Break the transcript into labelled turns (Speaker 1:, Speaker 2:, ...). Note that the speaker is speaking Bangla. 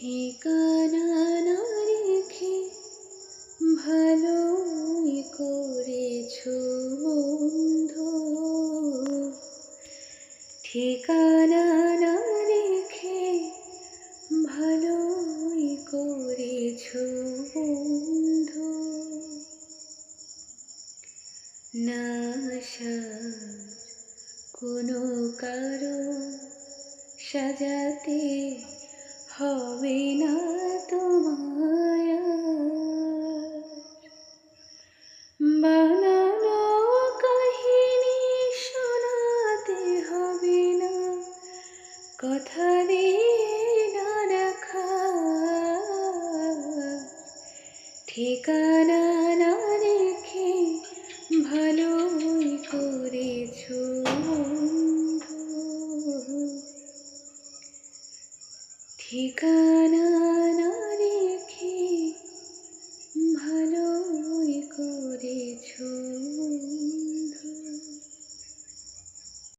Speaker 1: ঠিকানা না রেখে, ভালোই করেছ বন্ধু। ঠিকানা না রেখে ভালোই করেছ বন্ধু। না কোনো কারণ সাজাতে হবে না তোমায়। বানানো কাহিনী শোনাতে হবে না কথা দিয়ে না রাখা। ঠিকানা না ঠিকানা না রেখে ভালোই করেছ।